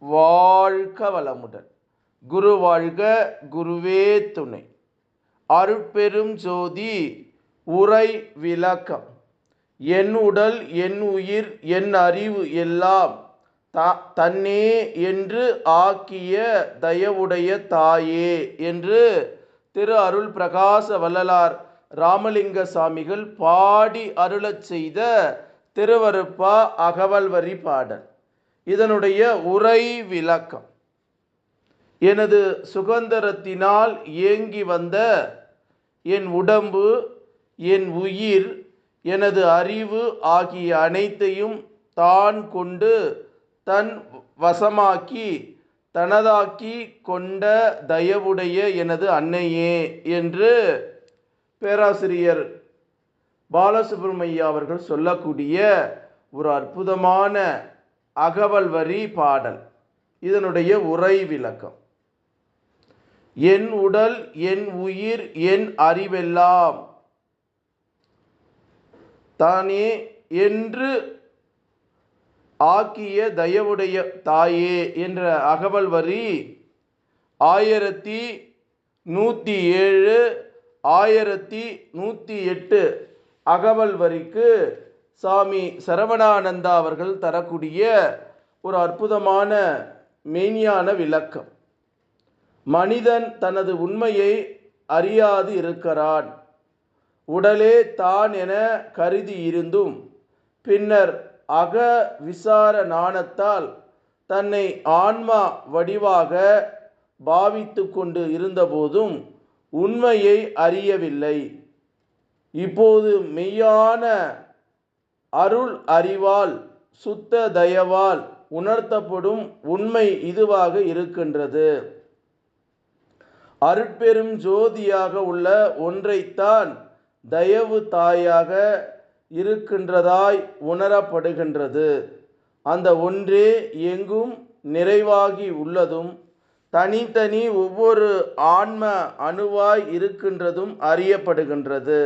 வாழ்க வளமுடன். குரு வாழ்க குருவே துணை. அருட்பெரும் ஜோதி உரை விளக்கம். என் உடல் என் உயிர் என் அறிவு எல்லாம் த தன்னே என்று ஆக்கிய தயவுடைய தாயே என்று திரு அருள் பிரகாச வள்ளலார் ராமலிங்க சாமிகள் பாடி அருளச் செய்த திருவருப்பா அகவல்வரி பாடல். இதனுடைய உரை விளக்கம். எனது சுகந்தரத்தினால் இயங்கி வந்த என் உடம்பு என் உயிர் எனது அறிவு ஆகிய அனைத்தையும் தான் கொண்டு தன் வசமாக்கி தனதாக்கி கொண்ட தயவுடைய எனது அன்னையே என்று பேராசிரியர் பாலசுப்ரமணியா அவர்கள் சொல்லக்கூடிய ஒரு அற்புதமான அகவல் வரி பாடல். இதனுடைய உரை விளக்கம். என் உடல் என் உயிர் என் அறிவெல்லாம் தானே என்று ஆக்கிய தயவுடைய தாயே என்ற அகவல் வரி ஆயிரத்தி நூற்றி ஏழு ஆயிரத்தி நூற்றி எட்டு அகவல் வரிக்கு சாமி சரவணானந்தா அவர்கள் தரக்கூடிய ஒரு அற்புதமான மெய்ஞான விளக்கம். மனிதன் தனது உண்மையை அறியாது இருக்கிறான். உடலே தான் என கருதி இருந்தும் பின்னர் அக விசார நாணத்தால் தன்னை ஆன்மா வடிவாக பாவித்து கொண்டு இருந்தபோதும் உண்மையை அறியவில்லை. இப்போது மெய்யான அருள் அறிவால் சுத்த தயவால் உணர்த்தப்படும் உண்மை இதுவாக இருக்கின்றது. அருட்பெரும் ஜோதியாக உள்ள ஒன்றைத்தான் தயவு தாயாக இருக்கின்றதாய் உணரப்படுகின்றது. அந்த ஒன்றே எங்கும் நிறைவாகி உள்ளதும் தனித்தனி ஒவ்வொரு ஆன்ம அணுவாய் இருக்கின்றதும் அறியப்படுகின்றது.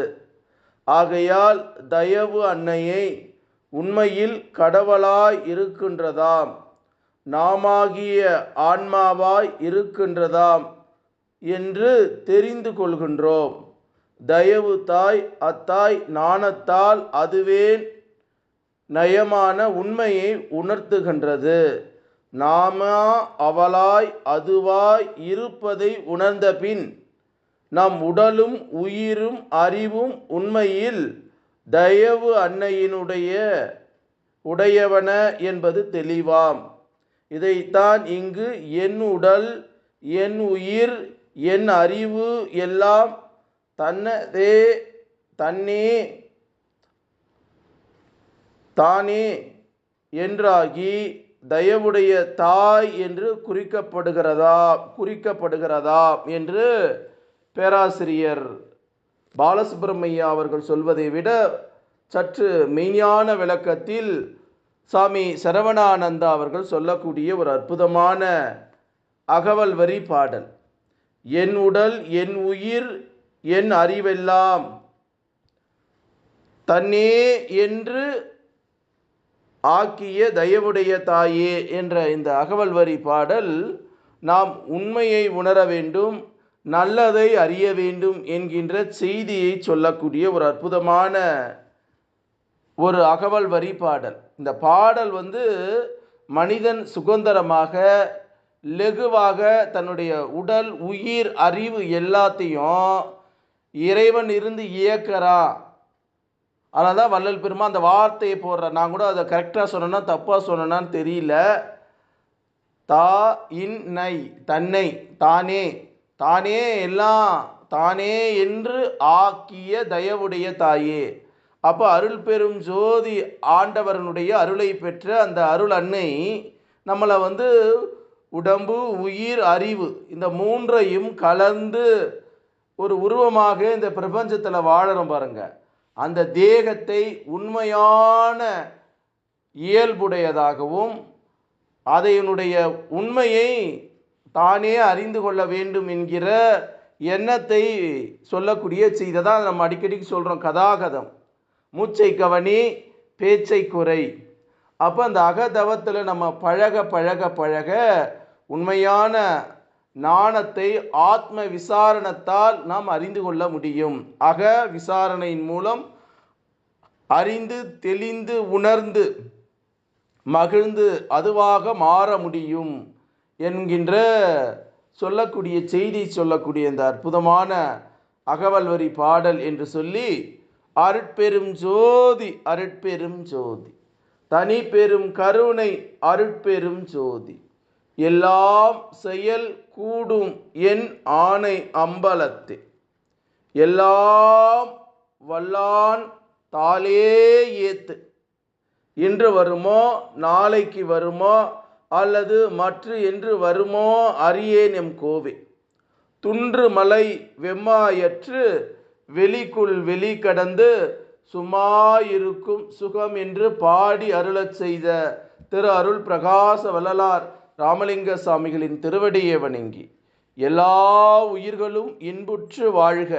ஆகையால் தயவு அன்னையை உண்மையில் கடவுளாய் இருக்கின்றதாம். நாமாகிய ஆன்மாவாய் இருக்கின்றதாம் என்று தெரிந்து கொள்கின்றோம். தயவு தாய் அத்தாய் நாணத்தால் அதுவே நயமான உண்மையை உணர்த்துகின்றது. நாம அவளாய் அதுவாய் இருப்பதை உணர்ந்த பின் நம் உடலும் உயிரும் அறிவும் உண்மையில் தயவு அன்னையினுடைய உடையவன என்பது தெளிவாம். இதைத்தான் இங்கு என் உடல் என் உயிர் என் அறிவு எல்லாம் தன்னதே தன்னே தானே என்றாகி தயவுடைய தாய் என்று குறிக்கப்படுகிறதா குறிக்கப்படுகிறதா என்று பேராசிரியர் பாலசுப்ரமணியா அவர்கள் சொல்வதை விட சற்று மெய்ஞான விளக்கத்தில் சாமி சரவணானந்தா அவர்கள் சொல்லக்கூடிய ஒரு அற்புதமான அகவல் வரி பாடல். என் உடல் என் உயிர் என் அறிவெல்லாம் தன்னே என்று ஆக்கிய தயவுடைய தாயே என்ற இந்த அகவல் வரி பாடல் நாம் உண்மையை உணர வேண்டும். நல்லதை அறிய வேண்டும் என்கின்ற செய்தியை சொல்லக்கூடிய ஒரு அற்புதமான ஒரு அகவல் வரி பாடல். இந்த பாடல் வந்து மனிதன் சுதந்திரமாக லெகுவாக தன்னுடைய உடல் உயிர் அறிவு எல்லாத்தையும் இறைவன் இருந்து இயக்கிறா. அதனால தான் வள்ளல் பெருமா அந்த வார்த்தையை போடுற. நான் கூட அதை கரெக்டாக சொன்னேன்னா தப்பாக சொன்னேன்னான்னு தெரியல. தா இன் நை தன்னை தானே. தானே எல்லாம் தானே என்று ஆக்கிய தயவுடைய தாயே. அப்போ அருள் பெரும் ஜோதி ஆண்டவரனுடைய அருளை பெற்ற அந்த அருள் அன்னை நம்மளை வந்து உடம்பு உயிர் அறிவு இந்த மூன்றையும் கலந்து ஒரு உருவமாக இந்த பிரபஞ்சத்தில் வாழறோம் பாருங்க. அந்த தேகத்தை உண்மையான இயல்புடையதாகவும் அதையனுடைய உண்மையை தானே அறிந்து கொள்ள வேண்டும் என்கிற எண்ணத்தை சொல்லக்கூடிய செய்தி தான் நம்ம அடிக்கடிக்கு சொல்கிறோம் கதாகதம். மூச்சை கவனி பேச்சை குறை. அப்போ அந்த அகதவத்தில் நம்ம பழக பழக பழக உண்மையான நாணத்தை ஆத்ம விசாரணத்தால் நாம் அறிந்து கொள்ள முடியும். அக விசாரணையின் மூலம் அறிந்து தெளிந்து உணர்ந்து மகிழ்ந்து அதுவாக மாற முடியும். என்கின்ற சொல்லக்கூடிய செய்தி சொல்லக்கூடிய இந்த அற்புதமான அகவல்வரி பாடல் என்று சொல்லி அருட்பெரும் ஜோதி அருட்பெரும் ஜோதி. தனி பெரும் கருணை அருட்பெரும் ஜோதி. எல்லாம் செயல் கூடும் என் ஆணை அம்பலத்தே. எல்லாம் வல்லான் தாளே ஏத்து. இன்று வருமோ நாளைக்கு வருமோ அல்லது மற்று என்று வருமோ அறியேன் எம் கோவே. துன்று மலை வெம்மாயற்று வெளிக்குள் வெளி கடந்து சுமாயிருக்கும் சுகம் என்று பாடி அருளச் செய்த திரு அருள் பிரகாச வள்ளலார் ராமலிங்க சாமிகளின் திருவடியை வணங்கி எல்லா உயிர்களும் இன்புற்று வாழ்க.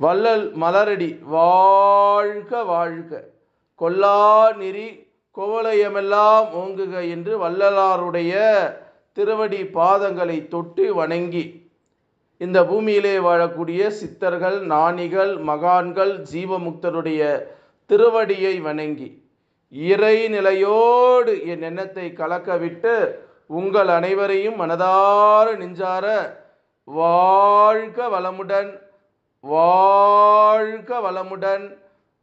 வள்ளல் மலரடி வாழ்க வாழ்க. கொல்லா நெறி கோவலயமெல்லாம் ஓங்குக என்று வள்ளலாருடைய திருவடி பாதங்களை தொட்டு வணங்கி இந்த பூமியிலே வாழக்கூடிய சித்தர்கள் நாணிகள் மகான்கள் ஜீவமுக்தருடைய திருவடியை வணங்கி இறை நிலையோடு என் எண்ணத்தை கலக்கவிட்டு உங்கள் அனைவரையும் மனதார நெஞ்சார வாழ்க வளமுடன் வாழ்க வளமுடன்.